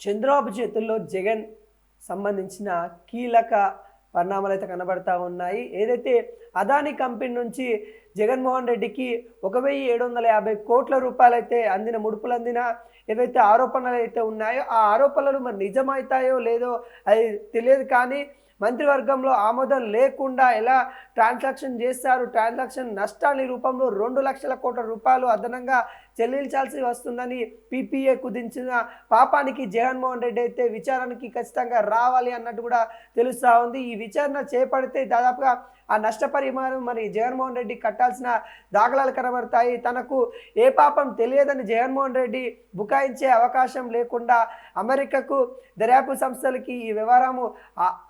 చంద్రబాబు చేతుల్లో జగన్ సంబంధించిన కీలక పరిణామాలు అయితే కనబడతా ఉన్నాయి. ఏదైతే అదాని కంపెనీ నుంచి జగన్మోహన్ రెడ్డికి ఒక వెయ్యి ఏడు వందల యాభై కోట్ల రూపాయలు అయితే అందిన ముడుపులు అందిన ఏవైతే ఆరోపణలు అయితే ఉన్నాయో ఆ ఆరోపణలు మరి నిజమవుతాయో లేదో అది తెలియదు కానీ మంత్రివర్గంలో ఆమోదం లేకుండా ఎలా ట్రాన్సాక్షన్ చేస్తారు? ట్రాన్సాక్షన్ నష్టాన్ని రూపంలో రెండు లక్షల కోట్ల రూపాయలు అదనంగా చెల్లించాల్సి వస్తుందని పీపీఏ కుదించిన పాపానికి జగన్మోహన్ రెడ్డి అయితే విచారణకి ఖచ్చితంగా రావాలి అన్నట్టు కూడా తెలుస్తూ ఉంది. ఈ విచారణ చేపడితే దాదాపుగా ఆ నష్టపరిమాణం మరి జగన్మోహన్ రెడ్డి కట్టాల్సిన దాఖలాలు కనబడతాయి. తనకు ఏ పాపం తెలియదని జగన్మోహన్ రెడ్డి బుకాయించే అవకాశం లేకుండా అమెరికాకు దర్యాప్తు సంస్థలకి ఈ వ్యవహారము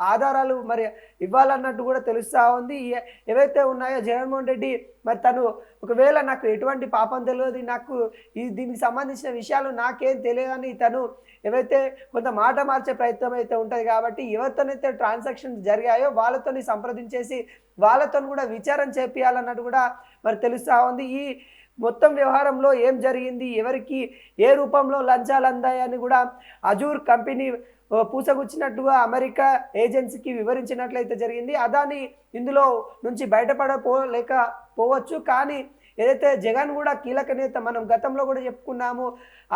ఆధారాలు మరి ఇవ్వాలన్నట్టు కూడా తెలుస్తూ ఉంది. ఏ- ఏవైతే ఉన్నాయో జగన్మోహన్ రెడ్డి మరి తను ఒకవేళ నాకు ఎటువంటి పాపం తెలియదు నాకు ఈ దీనికి సంబంధించిన విషయాలు నాకేం తెలియదని తను ఏవైతే కొంత మాట మార్చే ప్రయత్నం అయితే ఉంటుంది కాబట్టి ఎవరితోనైతే ట్రాన్సాక్షన్స్ జరిగాయో వాళ్ళతోని సంప్రదించేసి వాళ్ళతో కూడా విచారం చేపియాలన్నట్టు కూడా మరి తెలుస్తూ ఉంది. ఈ మొత్తం వ్యవహారంలో ఏం జరిగింది ఎవరికి ఏ రూపంలో లంచాలు అందాయని కూడా అజూర్ కంపెనీ పూసగుచ్చినట్టుగా అమెరికా ఏజెన్సీకి వివరించినట్లయితే జరిగింది. అదాని ఇందులో నుంచి బయటపడపో పోవచ్చు. కానీ ఏదైతే జగన్ కూడా కీలక నేత మనం గతంలో కూడా చెప్పుకున్నాము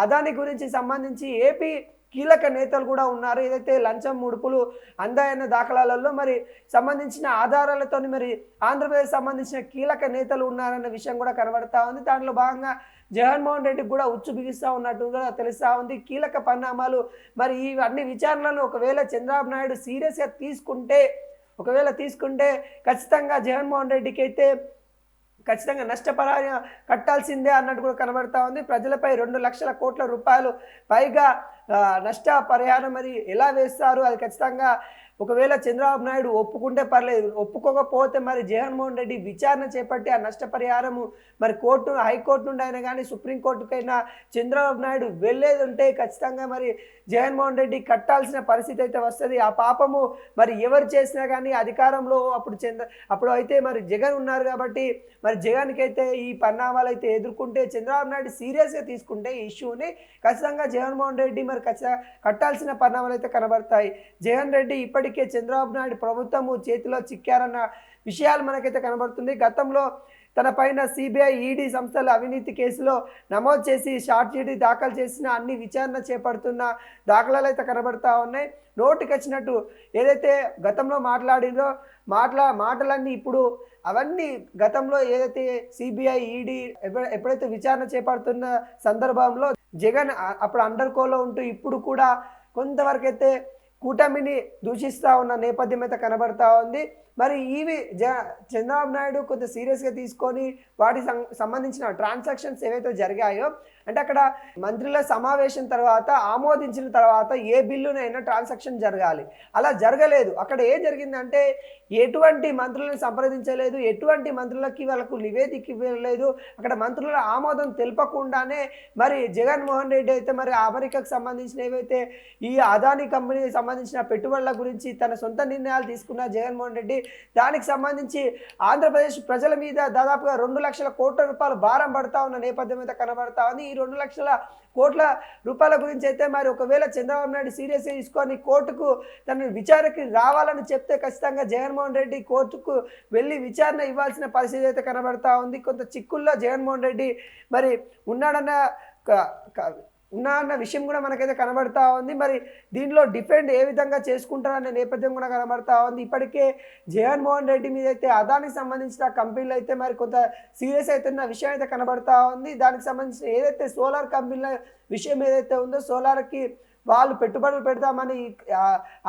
అదాని గురించి సంబంధించి ఏపీ కీలక నేతలు కూడా ఉన్నారు. ఏదైతే లంచం ముడుపులు అందాయన్న దాఖలాలలో మరి సంబంధించిన ఆధారాలతో మరి ఆంధ్రప్రదేశ్ సంబంధించిన కీలక నేతలు ఉన్నారన్న విషయం కూడా కనబడతా ఉంది. దాంట్లో భాగంగా జగన్మోహన్ రెడ్డికి కూడా ఉచ్చు బిగిస్తూ ఉన్నట్టు కూడా తెలుస్తూ ఉంది. కీలక పరిణామాలు మరి ఈ అన్ని విచారణలను ఒకవేళ చంద్రబాబు నాయుడు సీరియస్గా తీసుకుంటే ఒకవేళ తీసుకుంటే ఖచ్చితంగా జగన్మోహన్ రెడ్డికి అయితే ఖచ్చితంగా నష్టపరాయ కట్టాల్సిందే అన్నట్టు కూడా కనబడతా ఉంది. ప్రజలపై రెండు లక్షల కోట్ల రూపాయలు పైగా నష్టపరిహారం నష్ట పరిహారం మరి ఎలా వేస్తారు? అది ఖచ్చితంగా ఒకవేళ చంద్రబాబు నాయుడు ఒప్పుకుంటే పర్లేదు. ఒప్పుకోకపోతే మరి జగన్మోహన్ రెడ్డి విచారణ చేపట్టి ఆ నష్టపరిహారము మరి కోర్టు హైకోర్టు నుండి అయినా కానీ సుప్రీంకోర్టుకైనా చంద్రబాబు నాయుడు వెళ్ళేది ఉంటే ఖచ్చితంగా మరి జగన్మోహన్ రెడ్డి కట్టాల్సిన పరిస్థితి అయితే వస్తుంది. ఆ పాపము మరి ఎవరు చేసినా కానీ అధికారంలో అప్పుడు చంద్ర అప్పుడు అయితే మరి జగన్ ఉన్నారు కాబట్టి మరి జగన్కి అయితే ఈ పరిణామాలు అయితే ఎదుర్కొంటే చంద్రబాబు నాయుడు సీరియస్గా తీసుకుంటే ఈ ఇష్యూని ఖచ్చితంగా జగన్మోహన్ రెడ్డి మరి ఖచ్చితంగా కట్టాల్సిన పరిణామాలు అయితే కనబడతాయి. జగన్ రెడ్డి ఇప్పటికీ చంద్రబాబు నాయుడు ప్రభుత్వము చేతిలో చిక్కారన్న విషయాలు మనకైతే కనబడుతుంది. గతంలో తన పైన సిబిఐ ఈడీ సంస్థల అవినీతి కేసులో నమోదు చేసి షార్ట్ షీట్ దాఖలు చేసిన అన్ని విచారణ చేపడుతున్న దాఖలాలు అయితే కనబడతా ఉన్నాయి. నోటికి వచ్చినట్టు ఏదైతే గతంలో మాట్లాడిందో మాట్లా మాటలన్నీ ఇప్పుడు అవన్నీ గతంలో ఏదైతే సిబిఐ ఈడీ ఎప్పుడైతే విచారణ చేపడుతున్న సందర్భంలో జగన్ అప్పుడు అండర్ కోలో ఉంటూ ఇప్పుడు కూడా కొంతవరకైతే కూటమిని దూషిస్తూ ఉన్న నేపథ్యం అయితే కనబడతా ఉంది. మరి ఇవి జ చంద్రబాబు నాయుడు కొంత సీరియస్గా తీసుకొని వాటికి సం- సంబంధించిన ట్రాన్సాక్షన్స్ ఏవైతే జరిగాయో అంటే అక్కడ మంత్రుల సమావేశం తర్వాత ఆమోదించిన తర్వాత ఏ బిల్లునైనా ట్రాన్సాక్షన్ జరగాలి. అలా జరగలేదు. అక్కడ ఏం జరిగిందంటే ఎటువంటి మంత్రులను సంప్రదించలేదు ఎటువంటి మంత్రులకి వాళ్ళకు నివేదిక ఇవ్వలేదు అక్కడ మంత్రుల ఆమోదం తెలపకుండానే మరి జగన్మోహన్ రెడ్డి అయితే మరి అమెరికాకు సంబంధించిన ఏవైతే ఈ అదానీ కంపెనీకి సంబంధించిన పెట్టుబడుల గురించి తన సొంత నిర్ణయాలు తీసుకున్న జగన్మోహన్ రెడ్డి దానికి సంబంధించి ఆంధ్రప్రదేశ్ ప్రజల మీద దాదాపుగా రెండు లక్షల కోట్ల రూపాయలు భారం పడతా ఉన్న నేపథ్యం మీద కనబడతా ఉంది. ఈ రెండు లక్షల కోట్ల రూపాయల గురించి అయితే మరి ఒకవేళ చంద్రబాబు నాయుడు సీరియస్గా తీసుకొని కోర్టుకు తన విచారణకి రావాలని చెప్తే ఖచ్చితంగా జగన్మోహన్ రెడ్డి కోర్టుకు వెళ్ళి విచారణ ఇవ్వాల్సిన పరిస్థితి అయితే కనబడతా ఉంది. కొంత చిక్కుల్లో జగన్మోహన్ రెడ్డి మరి ఉన్నాడన్న ఉన్నా అన్న విషయం కూడా మనకైతే కనబడతా ఉంది. మరి దీనిలో డిఫెండ్ ఏ విధంగా చేసుకుంటారనే నేపథ్యం కూడా కనబడతా ఉంది. ఇప్పటికే జగన్మోహన్ రెడ్డి మీద అయితే అదానికి సంబంధించిన కంపెనీలు అయితే మరి కొంత సీరియస్ అవుతున్న విషయం అయితే కనబడతా ఉంది. దానికి సంబంధించిన ఏదైతే సోలార్ కంపెనీల విషయం ఏదైతే ఉందో సోలార్కి వాళ్ళు పెట్టుబడులు పెడతామని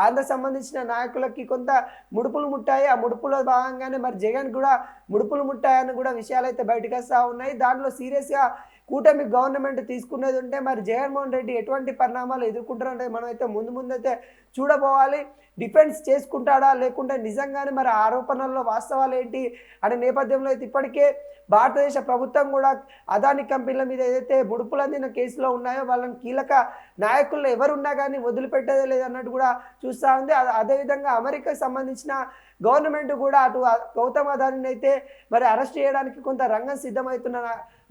ఆంధ్ర సంబంధించిన నాయకులకి కొంత ముడుపులు ముట్టాయి. ఆ ముడుపులో భాగంగానే మరి జగన్ కూడా ముడుపులు ముట్టాయని కూడా విషయాలు అయితే బయటకు వస్తూ ఉన్నాయి. దాంట్లో సీరియస్గా కూటమి గవర్నమెంట్ తీసుకునేది ఉంటే మరి జగన్మోహన్ రెడ్డి ఎటువంటి పరిణామాలు ఎదుర్కొంటారంటే మనమైతే ముందు ముందు అయితే చూడబోవాలి. డిఫెన్స్ చేసుకుంటాడా? లేకుంటే నిజంగానే మరి ఆరోపణల్లో వాస్తవాలు ఏంటి అనే నేపథ్యంలో అయితే ఇప్పటికే భారతదేశ ప్రభుత్వం కూడా అదాని కంపెనీల మీద ఏదైతే ముడుపులు అందిన కేసులో ఉన్నాయో వాళ్ళని కీలక నాయకుల్లో ఎవరున్నా కానీ వదిలిపెట్టేదే లేదన్నట్టు కూడా చూస్తూ ఉంది. అదే- అదేవిధంగా అమెరికాకి సంబంధించిన గవర్నమెంట్ కూడా అటు గౌతమ్ అదానిని అయితే మరి అరెస్ట్ చేయడానికి కొంత రంగం సిద్ధమవుతున్న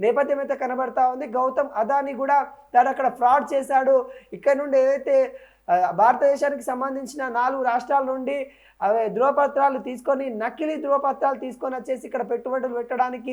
నేపథ్యం అయితే కనబడతా ఉంది. గౌతమ్ అదాని కూడా తను అక్కడ ఫ్రాడ్ చేశాడు. ఇక్కడ నుండి ఏదైతే భారతదేశానికి సంబంధించిన నాలుగు రాష్ట్రాల నుండి అవి ధృవపత్రాలు తీసుకొని నకిలీ ధృవపత్రాలు తీసుకొని వచ్చేసి ఇక్కడ పెట్టుబడులు పెట్టడానికి